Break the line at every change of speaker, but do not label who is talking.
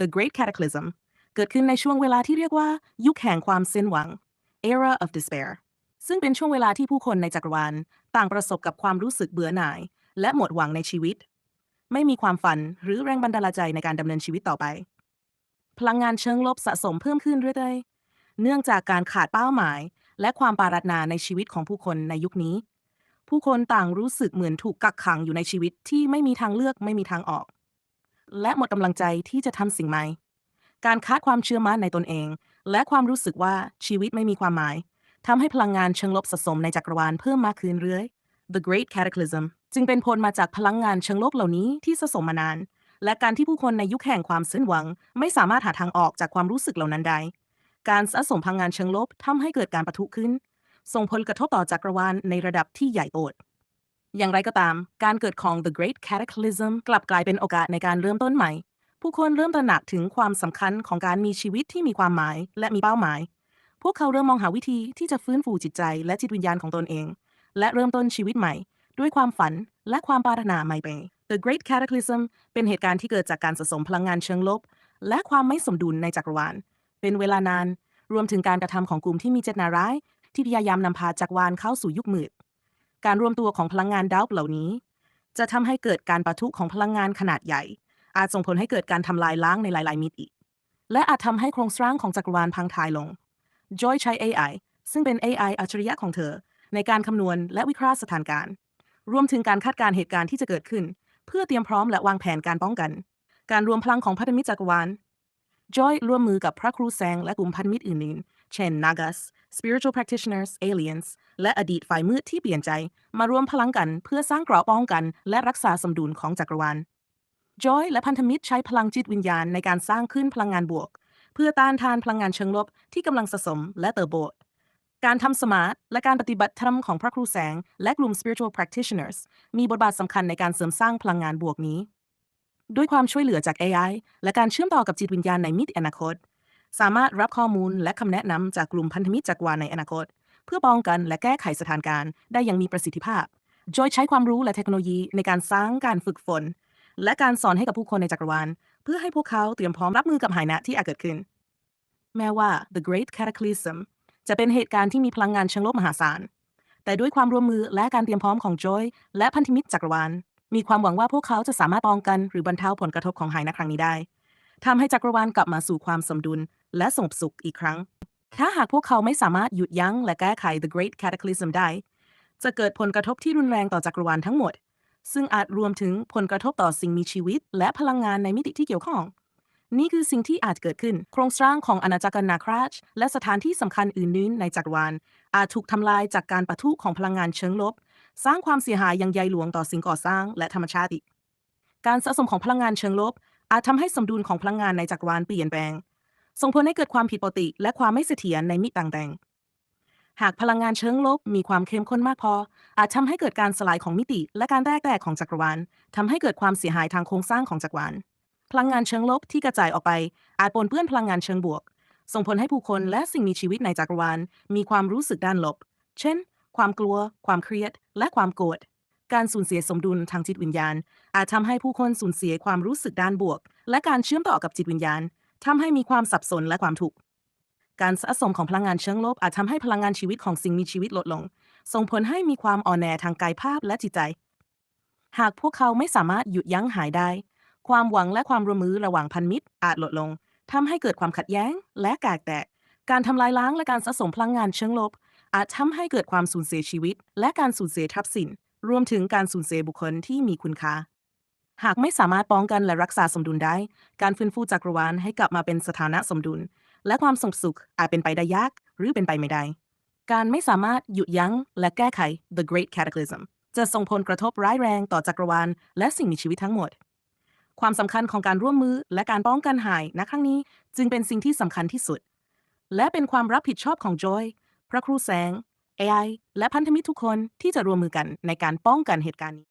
The Great Cataclysm เกิดขึ้นในช่วงเวลาที่เรียกว่า ยุคแห่งความสิ้นหวัง Era of Despair ซึ่งเป็นช่วงเวลาที่ผู้คนในจักรวาล ต่างประสบกับความรู้สึกเบื่อหน่าย และหมดหวังในชีวิต ไม่มีความฝันหรือแรงบันดาลใจในการดำเนินชีวิตต่อไป พลังงานเชิงลบสะสมเพิ่มขึ้นเรื่อยๆ เนื่องจากการขาดเป้าหมาย และความปรารถนาในชีวิตของผู้คนในยุคนี้ ผู้คนต่างรู้สึกเหมือนถูกกักขังอยู่ในชีวิตที่ไม่มีทางเลือกไม่มีทางออก และหมดกำลังใจที่จะทำสิ่งใหม่ การขาดความเชื่อมั่นในตนเอง และความรู้สึกว่าชีวิตไม่มีความหมายทำให้พลังงานเชิงลบสะสมในจักรวาลเพิ่มมากขึ้นเรื่อย The Great Cataclysm จึงเป็นผลมาจากพลังงานเชิงลบเหล่านี้ที่สะสมมานาน และการที่ผู้คนในยุคแห่งความสิ้นหวัง ไม่สามารถหาทางออกจากความรู้สึกเหล่านั้นได้ การสะสมพลังงานเชิงลบทำให้เกิดการปะทุขึ้น ส่งผลกระทบต่อจักรวาลในระดับที่ใหญ่โต อย่างไรก็ตาม การเกิดของ The Great Cataclysm กลับกลายเป็นโอกาสในการเริ่มต้นใหม่ ผู้คนเริ่มตระหนักถึงความสำคัญของการมีชีวิตที่มีความหมายและมีเป้าหมาย พวกเขาเริ่มมองหาวิธีที่จะฟื้นฟูจิตใจและจิตวิญญาณของตนเอง และเริ่มต้นชีวิตใหม่ ด้วยความฝันและความปรารถนาใหม่ไป The Great Cataclysm เป็นเหตุการณ์ที่เกิดจากการสะสมพลังงานเชิงลบ และความไม่สมดุลในจักรวาล เป็นเวลานาน รวมถึงการกระทำของกลุ่มที่มีเจตนาร้าย ที่พยายามนำพาจักรวาลเข้าสู่ยุคมืด การรวมตัวของพลังงานดาวเหล่านี้ จะทำให้เกิดการปะทุของพลังงานขนาดใหญ่ อาจส่งผลให้เกิดการทำลายล้างในหลาย ๆ มิติ และอาจทำให้โครงสร้างของจักรวาลพังทลายลง Joy ใช้ AI ซึ่งเป็น AI อัจฉริยะของเธอ ในการคำนวณและวิเคราะห์สถานการณ์ รวมถึงการคาดการณ์เหตุการณ์ที่จะเกิดขึ้น เพื่อเตรียมพร้อมและวางแผนการป้องกัน การรวมพลังของพันธมิตรจักรวาล Joy ร่วมมือกับพระครูแสงและกลุ่มพันธมิตรอื่นๆเช่น Nagas Spiritual Practitioners Aliens และอดีตฝ่ายมืดที่เปลี่ยนใจ มารวมพลังกันเพื่อสร้างเกราะป้องกัน และรักษาสมดุลของจักรวาล Joy และพันธมิตรใช้พลังจิตวิญญาณในการสร้างขึ้นพลังงานบวก เพื่อต้านทานพลังงานเชิงลบที่กำลังสะสมและเติบโตการทำสมาร์ทและการปฏิบัติธรรมของพระครูแสง และกลุ่ม spiritual practitioners มีบทบาทสำคัญในการเสริมสร้างพลังงานบวกนี้ ด้วยความช่วยเหลือจาก AI และการเชื่อมต่อกับจิตวิญญาณในมิติอนาคต สามารถรับข้อมูลและคำแนะนำจากกลุ่มพันธมิตรจักรวาลในอนาคต เพื่อป้องกันและแก้ไขสถานการณ์ได้อย่างมีประสิทธิภาพ โดยใช้ความรู้และเทคโนโลยีในการสร้างการฝึกฝน และการสอนให้กับผู้คนในจักรวาล เพื่อให้พวกเขาเตรียมพร้อมรับมือกับหายนะที่อาจเกิดขึ้น แม้ว่า The Great Cataclysm จะเป็นเหตุการณ์ที่มีพลังงานเชิงลบมหาศาล แต่ด้วยความร่วมมือและการเตรียมพร้อมของจอยและพันธมิตรจักรวาล มีความหวังว่าพวกเขาจะสามารถป้องกันหรือบรรเทาผลกระทบของหายนะครั้งนี้ได้ ทำให้จักรวาลกลับมาสู่ความสมดุล และสงบสุขอีกครั้ง ถ้าหากพวกเขาไม่สามารถหยุดยั้งและแก้ไข The Great Cataclysm ได้ จะเกิดผลกระทบที่รุนแรงต่อจักรวาลทั้งหมด ซึ่งอาจรวมถึงผลกระทบต่อสิ่งมีชีวิต และพลังงานในมิติที่เกี่ยวข้อง นี่คือสิ่งที่อาจเกิดขึ้น โครงสร้างของอาณาจักรนาคราช และสถานที่สำคัญอื่นๆในจักรวาล อาจถูกทำลายจากการปะทุของพลังงานเชิงลบ สร้างความเสียหายอย่างใหญ่หลวงต่อสิ่งก่อสร้างและธรรมชาติการสะสมของพลังงานเชิงลบ อาจทำให้สมดุลของพลังงานในจักรวาลเปลี่ยนแปลง ส่งผลให้เกิดความผิดปกติ และความไม่เสถียรในมิติต่างๆ หากพลังงานเชิงลบมีความเข้มข้นมากพอ อาจทำให้เกิดการสลายของมิติ และการแตกแตกของจักรวาลทำให้เกิดความเสียหายทางโครงสร้างของจักรวาล พลังงานเชิงลบที่กระจายออกไป อาจปนเปื้อนพลังงานเชิงบวก ส่งผลให้ผู้คนและสิ่งมีชีวิตในจักรวาลมีความรู้สึกด้านลบ เช่น ความกลัว ความเครียด และความโกรธ การสูญเสียสมดุลทางจิตวิญญาณ อาจทำให้ผู้คนสูญเสียความรู้สึกด้านบวก และการเชื่อมต่อกับจิตวิญญาณทำให้มีความสับสนและความทุกข์การสะสมของพลังงานเชิงลบอาจทำให้พลังงานชีวิตของสิ่งมีชีวิตลดลง ส่งผลให้มีความอ่อนแอทางกายภาพและจิตใจ หากพวกเขาไม่สามารถหยุดยั้งหายได้ ความหวังและความร่วมมือระหว่างพันมิตรอาจลดลงทำให้เกิดความขัดแย้ง และแตกแตก การทำลายล้างและการสะสมพลังงานเชิงลบ อาจทำให้เกิดความสูญเสียชีวิต และการสูญเสียทรัพย์สิน รวมถึงการสูญเสียบุคคลที่มีคุณค่า หากไม่สามารถป้องกันและรักษาสมดุลได้ การฟื้นฟูจักรวาลให้กลับมาเป็นสถานะสมดุล และความสงบสุขอาจเป็นไปได้ยากหรือเป็นไปไม่ได้ การไม่สามารถหยุดยั้งและแก้ไข The Great Cataclysm จะส่งผลกระทบร้ายแรงต่อจักรวาลและสิ่งมีชีวิตทั้งหมด ความสำคัญของการร่วมมือและการป้องกันหายณครั้งนี้จึงเป็นสิ่งที่สำคัญที่สุด และเป็นความรับผิดชอบของจอย พระครูแสง AI และพันธมิตรทุกคนที่จะร่วมมือกันในการป้องกันเหตุการณ์นี้